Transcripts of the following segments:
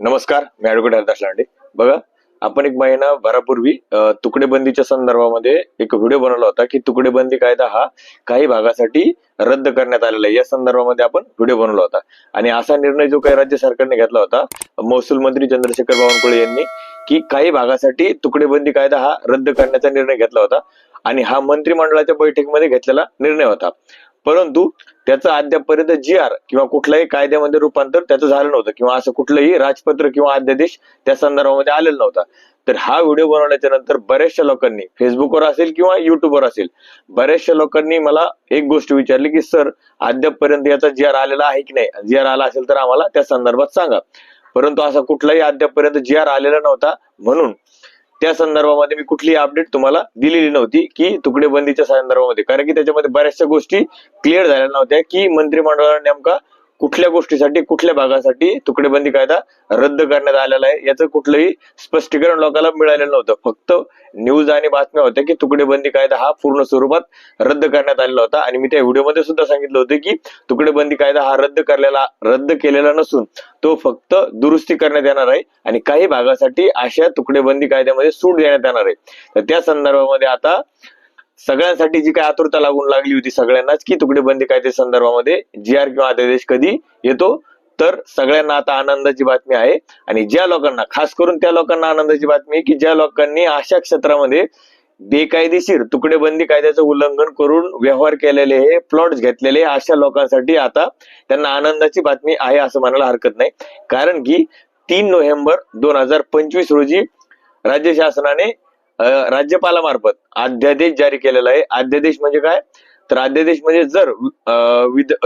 नमस्कार मी ऍडव्होकेट हरदास लांडे. बघा आपण एक महिना भरापूर्वी तुकडेबंदीच्या संदर्भामध्ये एक व्हिडिओ बनवला होता की तुकडेबंदी कायदा हा काही भागासाठी रद्द करण्यात आलेला आहे. या संदर्भामध्ये आपण व्हिडिओ बनवला होता. आणि असा निर्णय जो काही राज्य सरकारने घेतला होता महसूल मंत्री चंद्रशेखर बावनकुळे यांनी की काही भागासाठी तुकडेबंदी कायदा हा रद्द करण्याचा निर्णय घेतला होता. आणि हा मंत्रिमंडळाच्या बैठकीमध्ये घेतलेला निर्णय होता. परंतु त्याचं अद्यापपर्यंत जी आर किंवा कुठल्याही कायद्यामध्ये रूपांतर त्याचं झालं नव्हतं किंवा असं कुठलंही राजपत्र किंवा अध्यादेश त्या संदर्भामध्ये आलेला नव्हता. तर हा व्हिडिओ बनवल्याच्या नंतर बऱ्याचशा लोकांनी फेसबुकवर असेल किंवा युट्यूबवर असेल बऱ्याचशा लोकांनी मला एक गोष्ट विचारली की सर अद्यापपर्यंत याचा जी आर आलेला आहे की नाही? जी आर आला असेल तर आम्हाला त्या संदर्भात सांगा. परंतु असा कुठलाही अद्यापपर्यंत जी आर आलेला नव्हता म्हणून त्या संदर्भामध्ये मी कुठली अपडेट तुम्हाला दिलेली नव्हती की तुकडेबंदीच्या संदर्भामध्ये. कारण की त्याच्यामध्ये बऱ्याचशा गोष्टी क्लिअर झालेल्या नव्हत्या की मंत्रिमंडळाने नेमका कुठल्या गोष्टीसाठी कुठल्या भागासाठी तुकडेबंदी कायदा रद्द करण्यात आलेला आहे याचं कुठलंही स्पष्टीकरण लोकांना मिळालेलं नव्हतं. फक्त न्यूज आणि बातम्या होत्या की तुकडेबंदी कायदा हा पूर्ण स्वरूपात रद्द करण्यात आलेला होता. आणि मी त्या व्हिडिओमध्ये सुद्धा सांगितलं होतं की तुकडेबंदी कायदा हा रद्द करलेला रद्द केलेला नसून तो फक्त दुरुस्ती करण्यात येणार आहे आणि काही भागासाठी अशा तुकडेबंदी कायद्यामध्ये सूट देण्यात येणार आहे. तर त्या संदर्भामध्ये आता सगळ्यांसाठी जी काय आतुरता लागून लागली होती सगळ्यांनाच की तुकडेबंदी कायद्या संदर्भामध्ये जी आर किंवा अध्यादेश कधी येतो? तर सगळ्यांना आता आनंदाची बातमी आहे. आणि ज्या लोकांना खास करून त्या लोकांना आनंदाची बातमी आहे की ज्या लोकांनी अशा क्षेत्रामध्ये बेकायदेशीर तुकडेबंदी कायद्याचं उल्लंघन करून व्यवहार केलेले हे प्लॉट घेतलेले अशा लोकांसाठी आता त्यांना आनंदाची बातमी आहे असं म्हणायला हरकत नाही. कारण की तीन नोव्हेंबर दोन हजार पंचवीस रोजी राज्य शासनाने राज्यपालामार्फत अध्यादेश जारी केलेला आहे. अध्यादेश म्हणजे काय? तर अध्यादेश म्हणजे जर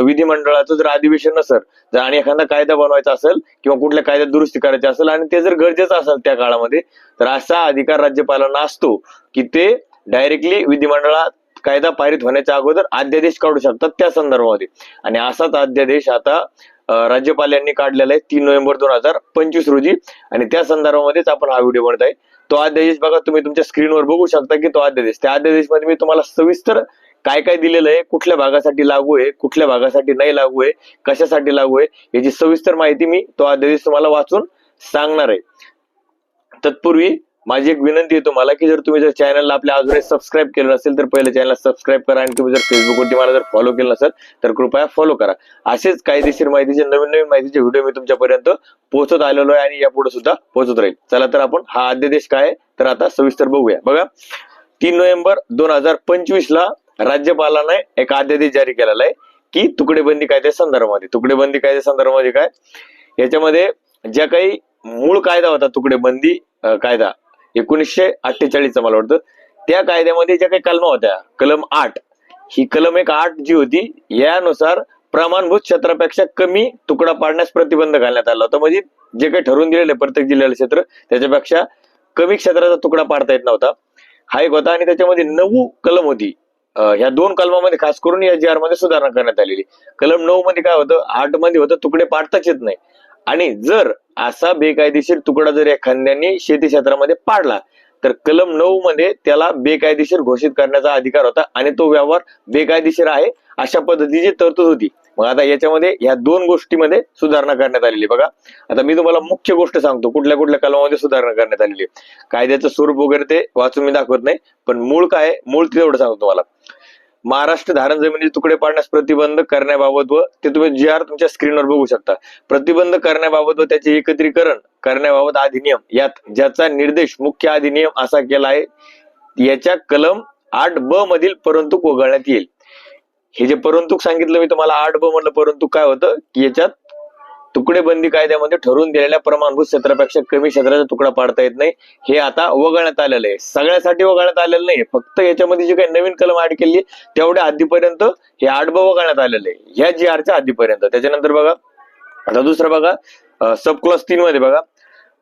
विधिमंडळाचं जर अधिवेशन नसेल जर आणि एखादा कायदा बनवायचा असेल किंवा कुठल्या कायद्यात दुरुस्ती करायची असेल आणि ते जर गरजेचं असेल त्या काळामध्ये तर असा अधिकार राज्यपालांना असतो की ते डायरेक्टली विधिमंडळात कायदा पारित होण्याच्या अगोदर अध्यादेश काढू शकतात त्या संदर्भामध्ये. आणि असाच अध्यादेश आता राज्यपाल यांनी काढलेला आहे तीन नोव्हेंबर दोन हजार पंचवीस रोजी. आणि त्या संदर्भामध्येच आपण हा व्हिडिओ बनत आहे. तो अध्यादेश बघा तुम्ही तुमच्या स्क्रीनवर बघू शकता की तो अध्यादेश त्या अध्यादेशमध्ये मी तुम्हाला सविस्तर काय काय दिलेलं आहे कुठल्या भागासाठी लागू आहे कुठल्या भागासाठी नाही लागू आहे कशासाठी लागू आहे याची सविस्तर माहिती मी तो अध्यादेश तुम्हाला वाचून सांगणार आहे. तत्पूर्वी माझी एक विनंती आहे तुम्हाला की जर तुम्ही जर चॅनलला आपल्या अजूनही सबस्क्राईब केलं नसेल तर पहिले चॅनलला सबस्क्राईब करा आणि तुम्ही जर फेसबुकवरती मला जर फॉलो केलं नसेल तर कृपया फॉलो करा. असेच कायदेशीर माहितीचे नवीन नवीन माहितीचे व्हिडिओ मी तुमच्यापर्यंत पोहोचत आलेलो आहे आणि यापुढे सुद्धा पोहोचत राहील. चला तर आपण हा अध्यादेश काय तर आता सविस्तर बघूया. बघा तीन नोव्हेंबर दोन हजार पंचवीस ला राज्यपालाने एक अध्यादेश जारी केलेला आहे की तुकडेबंदी कायद्या संदर्भामध्ये. तुकडेबंदी कायद्या संदर्भामध्ये काय? याच्यामध्ये ज्या काही मूळ कायदा होता तुकडेबंदी कायदा एकोणीसशे अठ्ठेचाळीसचा मला वाटतं. त्या कायद्यामध्ये ज्या काही कलमा होत्या कलम आठ ही कलम एक आठ जी होती यानुसार प्रमाणभूत क्षेत्रापेक्षा कमी तुकडा पाडण्यास प्रतिबंध घालण्यात आला होता. म्हणजे जे काही ठरवून दिलेले प्रत्येक जिल्ह्याला क्षेत्र त्याच्यापेक्षा कमी क्षेत्राचा तुकडा पाडता येत नव्हता. हा एक होता आणि त्याच्यामध्ये नऊ कलम होती. ह्या दोन कलमामध्ये खास करून या जी आरमध्ये सुधारणा करण्यात आलेली. कलम नऊ मध्ये काय होतं आठमध्ये होतं तुकडे पाडताच येत नाही. आणि जर असा बेकायदेशीर तुकडा जर एखाद्याने शेती क्षेत्रामध्ये पाडला तर कलम नऊ मध्ये त्याला बेकायदेशीर घोषित करण्याचा अधिकार होता आणि तो व्यवहार बेकायदेशीर आहे अशा पद्धतीची तरतूद होती मग आता याच्यामध्ये या दोन गोष्टीमध्ये सुधारणा करण्यात आलेली आहे. बघा आता मी तुम्हाला मुख्य गोष्ट सांगतो कुठल्या कुठल्या कलमामध्ये सुधारणा करण्यात आलेली आहे. कायद्याचं स्वरूप वगैरे ते वाचून मी दाखवत नाही पण मूळ काय मूळ तेवढं सांगतो तुम्हाला महाराष्ट्र धारण जमिनीचे तुकडे पाडण्यास प्रतिबंध करण्याबाबत व ते तुम्ही जी आर तुमच्या स्क्रीनवर बघू शकता. प्रतिबंध करण्याबाबत व त्याचे एकत्रीकरण करण्याबाबत अधिनियम यात ज्याचा निर्देश मुख्य अधिनियम असा केला आहे याच्या कलम आठ ब मधील परंतु वगळण्यात येईल. हे जे परंतु सांगितलं मी तुम्हाला आठ ब मधलं परंतु काय होतं की याच्यात तुकडेबंदी कायद्यामध्ये ठरवून दिलेल्या प्रमाणभूत क्षेत्रापेक्षा कमी क्षेत्राचा तुकडा पाडता येत नाही. हे आता वगळण्यात आलेलं आहे. सगळ्यासाठी वगळण्यात आलेलं नाही. फक्त याच्यामध्ये जे काही नवीन कलम ऍड केली तेवढ्या आधीपर्यंत हे आडब वगळण्यात आलेलं आहे. ह्या जी आरच्या आधीपर्यंत. त्याच्यानंतर बघा आता दुसरं बघा सब क्लॉस तीन मध्ये बघा.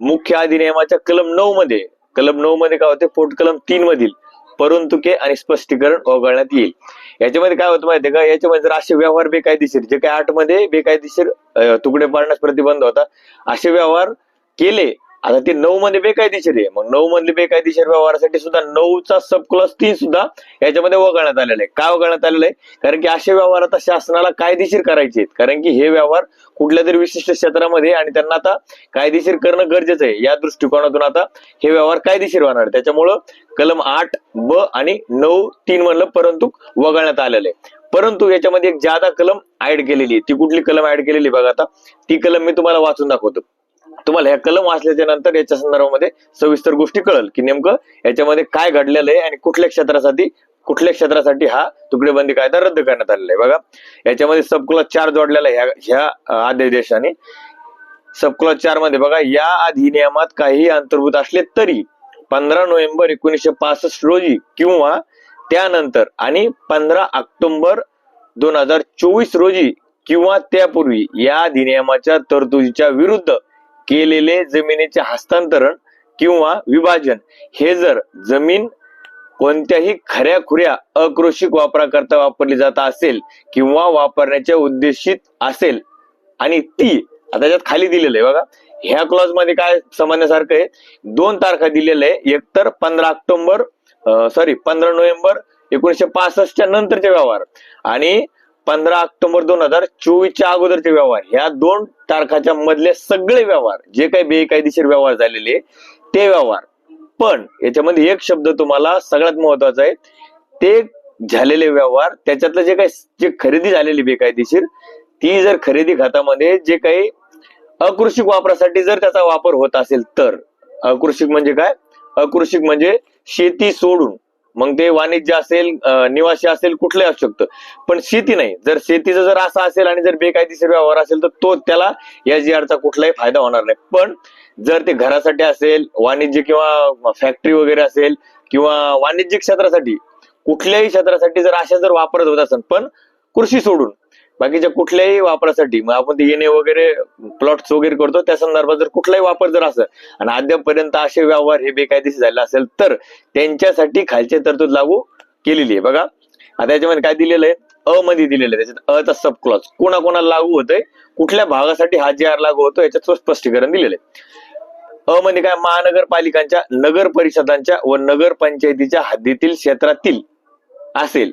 मुख्य अधिनियमाच्या कलम नऊ मध्ये कलम नऊ मध्ये काय होते? पोट कलम तीन मधील. परंतुके आणि स्पष्टीकरण वगळण्यात येईल. याच्यामध्ये काय होतं माहितीये का? याच्यामध्ये जर असे व्यवहार बेकायदेशीर जे काही आठमध्ये बेकायदेशीर तुकडे पाडण्यास प्रतिबंध होता असे व्यवहार केले आता ते नऊ मध्ये बेकायदेशीर आहे. मग नऊ मधले बेकायदेशीर व्यवहारासाठी सुद्धा नऊचा सब क्लॉस तीन सुद्धा याच्यामध्ये वगळण्यात आलेला आहे. का वगळण्यात आलेलं आहे? कारण की असे व्यवहार आता शासनाला कायदेशीर करायचे आहेत. कारण की हे व्यवहार कुठल्या तरी विशिष्ट क्षेत्रामध्ये आणि त्यांना आता कायदेशीर करणं गरजेचं आहे. या दृष्टिकोनातून आता हे व्यवहार कायदेशीर होणार आहे. त्याच्यामुळं कलम आठ ब आणि नऊ तीन म्हणलं परंतु वगळण्यात आलेलं आहे. परंतु याच्यामध्ये एक जादा कलम ऍड केलेली आहे. ती कुठली कलम ऍड केलेली आहे? बघा आता. ती कलम मी तुम्हाला वाचून दाखवतो. तुम्हाला ह्या कलम वाचल्याच्या नंतर याच्या संदर्भामध्ये सविस्तर गोष्टी कळल की नेमकं याच्यामध्ये काय घडलेलं आहे आणि कुठल्या क्षेत्रासाठी कुठल्या क्षेत्रासाठी हा तुकडेबंदी कायदा रद्द करण्यात आलेला आहे. बघा याच्यामध्ये सबक्लॉज चार जोडलेला आहे ह्या- ह्या अध्यादेशाने सबक्लॉज चारमध्ये बघा या अधिनियमात काही अंतर्भूत असले तरी पंधरा नोव्हेंबर एकोणीसशे पासष्ट रोजी किंवा त्यानंतर आणि पंधरा ऑक्टोबर दोन हजार चोवीस रोजी किंवा त्यापूर्वी या अधिनियमाच्या तरतुदीच्या विरुद्ध केलेले जमिनीचे हस्तांतरण किंवा विभाजन हे जर जमीन कोणत्याही खऱ्या खुऱ्या अकृषिक वापराकरता वापरली जात असेल किंवा वापरण्याच्या उद्देशित असेल आणि ती आता त्याच्यात खाली दिलेलं आहे बघा. ह्या क्लॉजमध्ये काय समजण्यासारखं आहे? दोन तारखा दिलेल्या आहे. एकतर पंधरा ऑक्टोबर सॉरी पंधरा नोव्हेंबर एकोणीशे पासष्टच्या नंतरचे व्यवहार. आणि पंधरा ऑक्टोबर दोन हजार चोवीसच्या अगोदरचे व्यवहार. ह्या दोन तारखाच्या मधले सगळे व्यवहार जे काही बेकायदेशीर व्यवहार झालेले ते व्यवहार. पण याच्यामध्ये एक शब्द तुम्हाला सगळ्यात महत्त्वाचा आहे. ते झालेले व्यवहार त्याच्यातलं जे काही जे खरेदी झालेली बेकायदेशीर ती जर खरेदी खात्यामध्ये जे काही अकृषिक वापरासाठी जर त्याचा वापर होत असेल तर. अकृषिक म्हणजे काय? अकृषिक म्हणजे शेती सोडून. मग ते वाणिज्य असेल निवासी असेल कुठलंही असू शकतं. पण शेती नाही. जर शेतीचं जर असं असेल आणि जर बेकायदेशीर व्यवहार असेल तर तो त्याला या जी चा कुठलाही फायदा होणार नाही. पण जर ते घरासाठी असेल वाणिज्य किंवा फॅक्टरी वगैरे असेल किंवा वाणिज्यिक क्षेत्रासाठी कुठल्याही क्षेत्रासाठी जर अशा जर वापरत होत असेल पण कृषी सोडून बाकीच्या कुठल्याही वापरासाठी मग आपण ते येणे वगैरे प्लॉट्स वगैरे करतो त्या संदर्भात जर कुठलाही वापर जर असेल आणि अद्यापपर्यंत असे व्यवहार हे बेकायदेशीर झाले असेल तर त्यांच्यासाठी खालची तरतूद लागू केलेली आहे. बघा आता याच्यामध्ये काय दिलेलं आहे? अ मध्ये दिलेलं आहे. त्याच्यात अ चा सब क्लॉज कोणाकोणाला लागू होतोय? कुठल्या भागासाठी हा जे आर लागू होतो याच्यात स्पष्टीकरण दिलेलं आहे. अ मध्ये काय? महानगरपालिकांच्या नगर परिषदांच्या व नगर पंचायतीच्या हद्दीतील क्षेत्रातील असेल.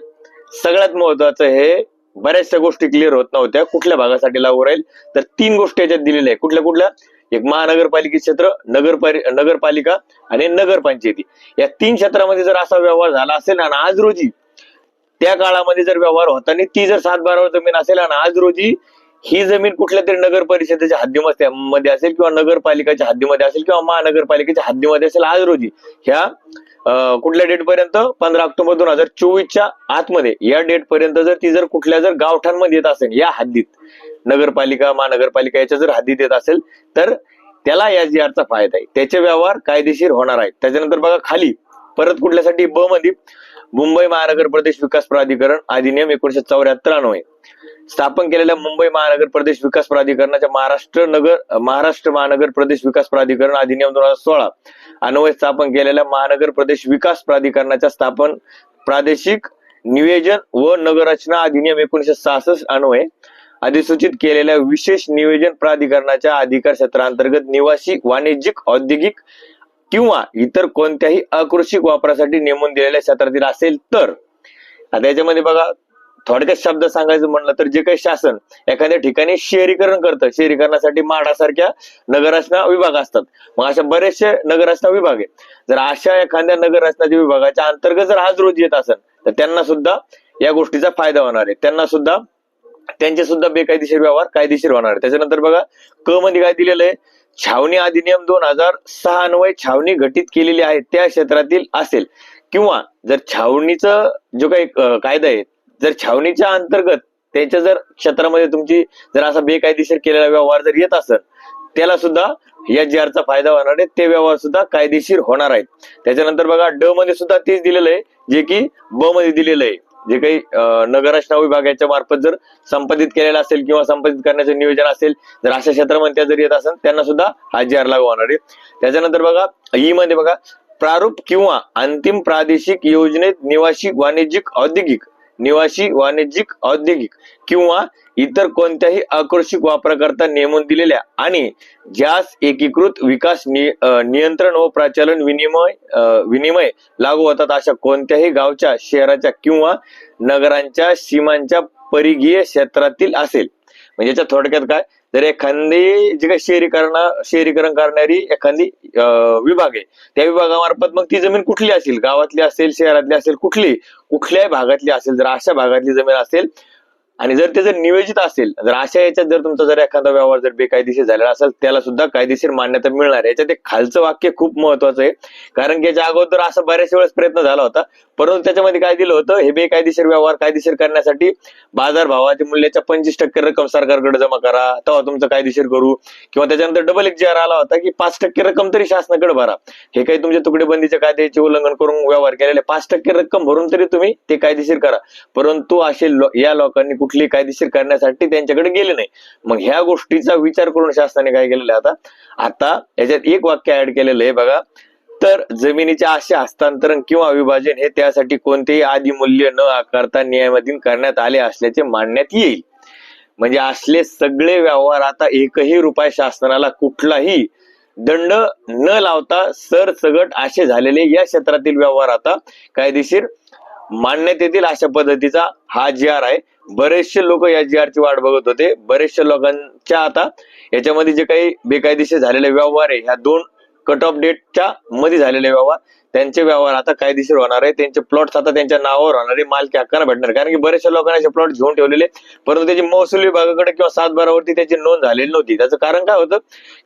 सगळ्यात महत्वाचं हे बऱ्याचशा गोष्टी क्लिअर होत नव्हत्या. कुठल्या भागासाठी लागू राहील? तर तीन गोष्टी याच्यात दिलेल्या आहेत. कुठल्या कुठल्या? एक महानगरपालिका क्षेत्र नगर नगरपालिका आणि नगरपंचायती. या तीन क्षेत्रामध्ये जर असा व्यवहार झाला असेल आणि आज रोजी त्या काळामध्ये जर व्यवहार होताना ती जर सात बारावर जमीन असेल आणि आज रोजी ही जमीन कुठल्या तरी नगर परिषदेच्या हद्दीमध्ये मध्ये असेल किंवा नगरपालिकाच्या हद्दीमध्ये असेल किंवा महानगरपालिकेच्या हद्दीमध्ये असेल आज रोजी ह्या कुठल्या डेट पर्यंत? पंधरा ऑक्टोबर दोन हजार चोवीसच्या आतमध्ये. या डेट पर्यंत जर ती जर कुठल्या जर गावठांमध्ये येत असेल या हद्दीत नगरपालिका महानगरपालिका याच्या जर हद्दीत येत असेल तर त्याला या जी चा फायदा आहे. त्याचे व्यवहार कायदेशीर होणार आहेत. त्याच्यानंतर बघा खाली परत कुठल्यासाठी ब मध्ये मुंबई महानगर प्रदेश विकास प्राधिकरण अधिनियम एकोणीशे चौऱ्याहत्तर अन्वये स्थापन केलेल्या मुंबई महानगर प्रदेश विकास प्राधिकरणाच्या महाराष्ट्र नगर महाराष्ट्र महानगर प्रदेश विकास प्राधिकरण अधिनियम दोन हजार सोळा अन्वये स्थापन केलेल्या महानगर प्रदेश विकास प्राधिकरणाच्या स्थापन प्रादेशिक नियोजन व नगररचना अधिनियम एकोणीशे सहासष्ट अन्वये अधिसूचित केलेल्या विशेष नियोजन प्राधिकरणाच्या अधिकार क्षेत्रांतर्गत निवासी वाणिज्यिक औद्योगिक किंवा इतर कोणत्याही अकृषिक वापरासाठी नेमून दिलेल्या क्षेत्रातील असेल तर. आता याच्यामध्ये बघा थोडक्यात शब्द सांगायचं म्हणलं तर जे काही शासन एखाद्या ठिकाणी शहरीकरण करतं शहरीकरणासाठी माडासारख्या नगररचना विभाग असतात. मग अशा बरेचसे नगररचना विभाग आहेत. जर अशा एखाद्या नगररचनाच्या विभागाच्या अंतर्गत जर आज रोज येत असेल तर त्यांना सुद्धा या गोष्टीचा फायदा होणार आहे. त्यांना सुद्धा त्यांचे सुद्धा बेकायदेशीर व्यवहार कायदेशीर होणार आहे त्याच्यानंतर बघा क मध्ये काय दिलेलं आहे. छावणी अधिनियम दोन हजार सहा अन्वय छावणी घटित केलेली आहे त्या क्षेत्रातील असेल. किंवा जर छावणीचं जो काही कायदा आहे जर छावणीच्या अंतर्गत त्यांच्या जर क्षेत्रामध्ये तुमची जर असा बेकायदेशीर केलेला व्यवहार जर येत असेल त्याला सुद्धा या जी फायदा होणार आहे ते व्यवहार सुद्धा कायदेशीर होणार आहेत. त्याच्यानंतर बघा ड मध्ये सुद्धा तेच दिलेलं आहे जे की ब मध्ये दिलेलं आहे. जे काही अं, नगररचना विभागाच्या मार्फत जर संपादित केलेलं असेल किंवा संपादित करण्याचं नियोजन असेल जर अशा क्षेत्रामध्ये त्या जर येत असेल त्यांना सुद्धा हा जी आर लागू होणार आहे. त्याच्यानंतर बघा ई मध्ये बघा प्रारूप किंवा अंतिम प्रादेशिक योजनेत निवासी वाणिज्यिक औद्योगिक निवासी वाणिज्यिक औद्योगिक किंवा इतर कोणत्याही आकर्षक वापराकरता नेमून दिलेल्या आणि ज्यास एकीकृत विकास नि- नियंत्रण व प्रचलन विनिमय विनिमय लागू होतात अशा कोणत्याही गावच्या शहराच्या किंवा नगरांच्या सीमांच्या परिघीय क्षेत्रातील असेल. म्हणजे याच्या थोडक्यात काय? जर एखादी जी काही शहरीकरण शहरीकरण करणारी एखादी विभाग आहे त्या विभागामार्फत मग ती जमीन कुठली असेल? गावातली असेल शहरातली असेल कुठली? कुठल्याही भागातली असेल जर अशा भागातली जमीन असेल आणि जर ते जर नियोजित असेल जर अशा याच्यात जर तुमचा जर एखादा व्यवहार जर बेकायदेशीर झालेला असेल त्याला सुद्धा कायदेशीर मान्यता मिळणार आहे. याच्यात एक खालचं वाक्य खूप महत्वाचं आहे. कारण की याच्या अगोदर असा बऱ्याच वेळेस प्रयत्न झाला होता. परंतु त्याच्यामध्ये काय दिलं होतं? हे बेकायदेशीर व्यवहार कायदेशीर करण्यासाठी बाजार भावाच्या मूल्याच्या पंचवीस टक्के रक्कम सरकारकडे जमा करा. तेव्हा तुमचं कायदेशीर करू. किंवा त्याच्यानंतर डबल एक जी आर आला होता की पाच टक्के रक्कम तरी शासनाकडे भरा. हे काही तुमच्या तुकडेबंदीच्या कायद्याचे उल्लंघन करून व्यवहार केलेले पाच टक्के रक्कम भरून तरी तुम्ही ते कायदेशीर करा. परंतु असे या लोकांनी कुठली कायदेशीर करण्यासाठी त्यांच्याकडे गेले नाही. मग ह्या गोष्टीचा विचार करून शासनाने काय केलेलं आहे आता? आता याच्यात एक वाक्य ऍड केलेलं आहे बघा. तर जमिनीचे असे हस्तांतरण किंवा विभाजन हे त्यासाठी कोणतेही आदिमूल्य मूल्य न आकारता नियमाधीन करण्यात आले असल्याचे मानण्यात येईल. म्हणजे असले सगळे व्यवहार आता एकही रुपये शासनाला कुठलाही दंड न लावता सरसगट असे झालेले या क्षेत्रातील व्यवहार आता कायदेशीर मानण्यात येतील अशा पद्धतीचा हा जी आर आहे. बरेचसे लोक या जी ची वाट बघत होते. बरेचशे लोकांच्या आता याच्यामध्ये जे काही बेकायदेशीर झालेले व्यवहार आहे ह्या दोन कट ऑफ डेटच्या मध्ये झालेले व्यवहार. त्यांचे व्यवहार आता कायदेशीर होणार आहे. त्यांचे प्लॉट्स आता त्यांच्या नावावर होणार आहे. मालकी हक्काने भेटणार. कारण की बऱ्याचशा लोकांनी असे प्लॉट घेऊन ठेवलेले परंतु त्याची महसूल विभागाकडे किंवा सात बारावरती त्याची नोंद झालेली नव्हती. त्याचं कारण काय होतं?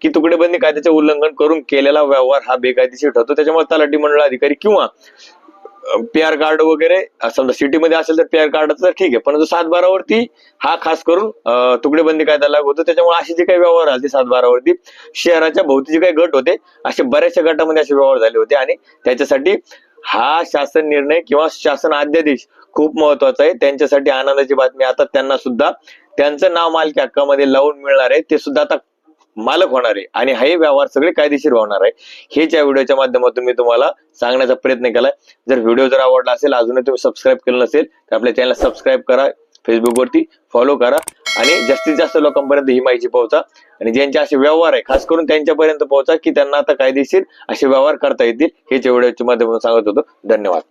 की तुकडेबंदी कायद्याचे उल्लंघन करून केलेला व्यवहार हा बेकायदेशीर ठरतो. त्याच्यामुळे तलाठी मंडळ अधिकारी किंवा पी आर कार्ड वगैरे समजा सिटीमध्ये असेल तर पी आर कार्ड तर ठीक आहे परंतु सात बारावरती हा खास करून तुकडेबंदी कायदा लागू होतो. त्याच्यामुळे असे जे काही व्यवहार आले सात बारावरती शहराच्या भोवती जे काही गट होते असे बऱ्याचशा गटामध्ये असे व्यवहार झाले होते आणि त्याच्यासाठी हा शासन निर्णय किंवा शासन अध्यादेश खूप महत्त्वाचा आहे. त्यांच्यासाठी आनंदाची बातमी. आता त्यांना सुद्धा त्यांचं नाव मालकी हक्कामध्ये लावून मिळणार आहे. ते सुद्धा आता मालक होणार आहे आणि हे व्यवहार सगळे कायदेशीर होणार आहे. हे ज्या व्हिडिओच्या माध्यमातून मी तुम्हाला सांगण्याचा प्रयत्न केलाय. जर व्हिडिओ जर आवडला असेल अजूनही तुम्ही सबस्क्राईब केलं नसेल तर आपल्या चॅनल सबस्क्राईब करा फेसबुकवरती फॉलो करा आणि जास्तीत जास्त लोकांपर्यंत ही माहिती पोहोचा. आणि ज्यांचे असे व्यवहार आहे खास करून त्यांच्यापर्यंत पोहोचा की त्यांना आता कायदेशीर असे व्यवहार करता येतील. हेच व्हिडिओच्या माध्यमातून सांगत होतो. धन्यवाद.